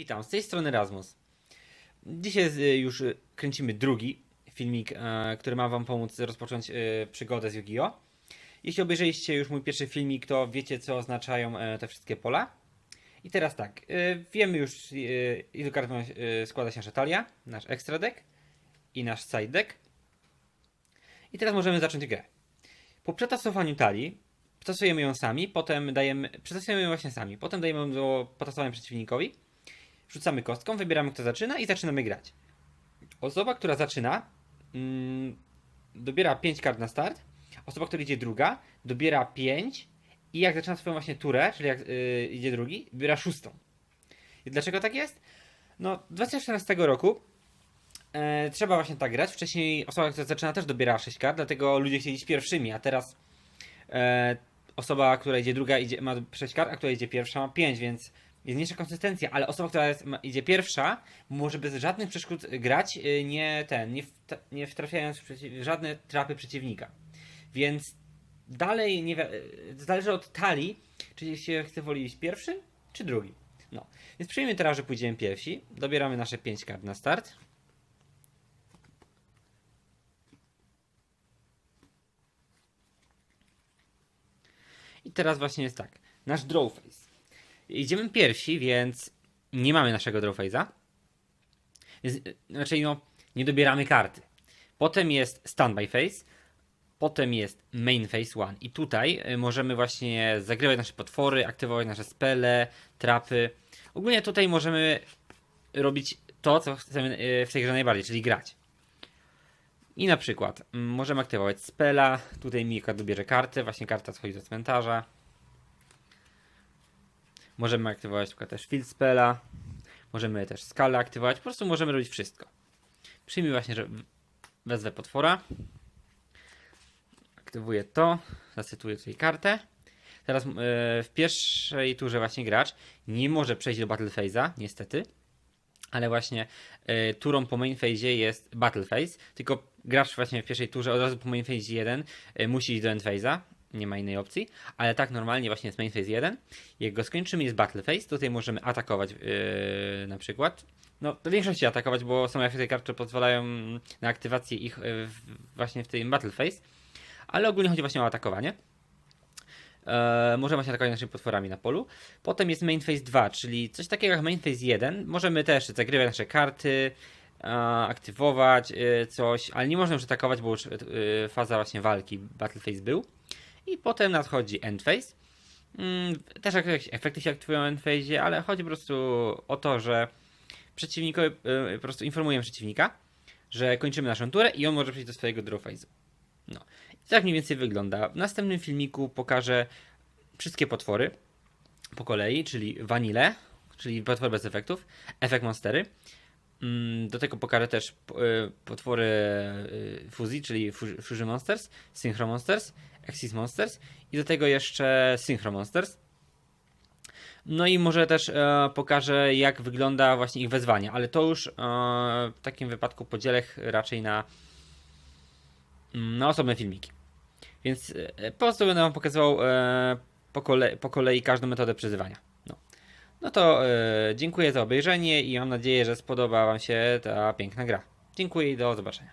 Witam, z tej strony Rasmus. Dzisiaj z- już y, kręcimy drugi filmik, e, który ma Wam pomóc rozpocząć e, przygodę z Yu-Gi-Oh! Jeśli obejrzeliście już mój pierwszy filmik, to wiecie co oznaczają e, te wszystkie pola. I teraz tak, e, wiemy już e, ilu kart e, składa się nasza talia, nasz extra deck i nasz side deck. I teraz możemy zacząć grę. Po przetasowaniu talii przetestujemy ją sami, potem dajemy, przetestujemy ją właśnie sami, potem dajemy ją do potasowania przeciwnikowi. Rzucamy kostką, wybieramy kto zaczyna i zaczynamy grać. Osoba, która zaczyna, mm, dobiera 5 kart na start. Osoba, która idzie druga, dobiera 5 i jak zaczyna swoją właśnie turę, czyli jak y, idzie drugi, wybiera szóstą. I dlaczego tak jest? No, 2014 roku e, trzeba właśnie tak grać. Wcześniej osoba, która zaczyna też dobierała 6 kart, dlatego ludzie chcieli iść pierwszymi, a teraz e, osoba, która idzie druga idzie, ma 6 kart, a która idzie pierwsza ma 5, więc jest mniejsza konsystencja, ale osoba, która jest, ma, idzie pierwsza, może bez żadnych przeszkód grać, y, nie ten, nie, wta, nie wtrafiając w, w żadne trapy przeciwnika. Więc dalej nie y, zależy od talii, czy się chce woli iść pierwszy, czy drugi. No, więc przyjmijmy teraz, że pójdziemy pierwsi. Dobieramy nasze 5 kart na start. I teraz właśnie jest tak. Nasz draw face. Idziemy pierwsi, więc nie mamy naszego draw face'a. Więc, y, Znaczy, no, nie dobieramy karty. Potem jest standby face. Potem jest main phase one. I tutaj y, możemy właśnie zagrywać nasze potwory, aktywować nasze spele, trapy. Ogólnie tutaj możemy robić to, co chcemy y, w tej grze najbardziej, czyli grać. I na przykład mm, możemy aktywować spela. Tutaj Mika dobierze kartę, właśnie karta schodzi do cmentarza. Możemy aktywować na przykład też field spela. Możemy też skalę aktywować. Po prostu możemy robić wszystko. Przyjmij właśnie, że wezwę potwora. Aktywuję to. Zacytuję tutaj kartę. Teraz yy, w pierwszej turze właśnie gracz nie może przejść do Battle Phase'a, niestety. Ale właśnie yy, turą po main phase jest Battle Phase. Tylko gracz właśnie w pierwszej turze od razu po main phase 1 yy, musi iść do end phase'a. Nie ma innej opcji. Ale tak normalnie właśnie jest main phase 1. Jak go skończymy jest Battle Phase. Tutaj możemy atakować yy, na przykład. No, w większości atakować, bo są efekty kart, które pozwalają na aktywację ich yy, właśnie w tym Battle Phase. Ale ogólnie chodzi właśnie o atakowanie. E, możemy właśnie atakować naszymi potworami na polu. Potem jest Main Phase 2, czyli coś takiego jak Main Phase 1. Możemy też zagrywać nasze karty, e, aktywować e, coś, ale nie można już atakować, bo już faza właśnie walki Battle Phase był. I potem nadchodzi End Phase. Mm, też jakieś efekty się aktywują w End Phase, ale chodzi po prostu o to, że przeciwnikowi e, po prostu informujemy przeciwnika, że kończymy naszą turę i on może przejść do swojego draw phase'u. No. I tak mniej więcej wygląda. W następnym filmiku pokażę wszystkie potwory po kolei, czyli Vanille, czyli potwory bez efektów, efekt monstery. Mm, Do tego pokażę też y, potwory y, fuzji, czyli Fu- Fusion Monsters, Synchro Monsters, Exis Monsters i do tego jeszcze Synchro Monsters. No i może też e, pokażę, jak wygląda właśnie ich wezwanie, ale to już e, w takim wypadku podzielę raczej na, mm, na osobne filmiki. Więc e, po prostu będę Wam pokazywał po, kole, po kolei każdą metodę przyzywania. No, to e, dziękuję za obejrzenie i mam nadzieję, że spodoba Wam się ta piękna gra. Dziękuję i do zobaczenia.